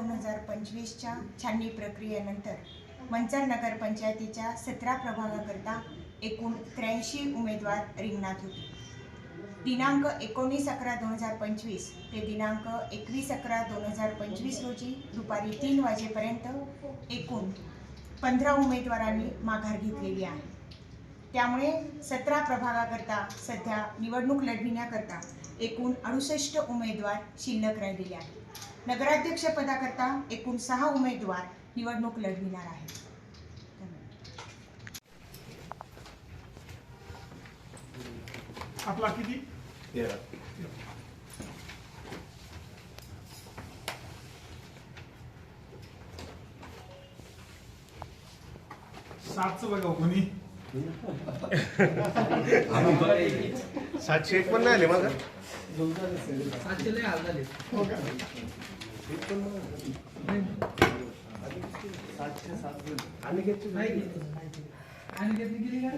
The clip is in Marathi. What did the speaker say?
दोन हजार पंचवीसच्या छाननी प्रक्रियेनंतर मंचर नगरपंचायतीच्या सतरा प्रभागाकरता एकूण त्र्याऐंशी उमेदवार रिंगणात होते. दिनांक एकोणीस अकरा दोन हजार पंचवीस ते दिनांक एकवीस अकरा दोन हजार पंचवीस रोजी दुपारी तीन वाजेपर्यंत एकूण पंधरा उमेदवारांनी माघार घेतलेली आहे. त्यामुळे सतरा प्रभागाकरता सध्या निवडणूक लढविण्याकरता एकूण अडुसष्ट उमेदवार शिल्लक राहिलेले आहेत. नगराध्यक्ष पदाकरता एकूण सहा उमेदवार निवडणूक लढविणार आहेत. आपला किती? सातचं बघा कोणी. सातशे एक पण नाही आले माझा सातशे हो? नाही आणि घेतली गेली का?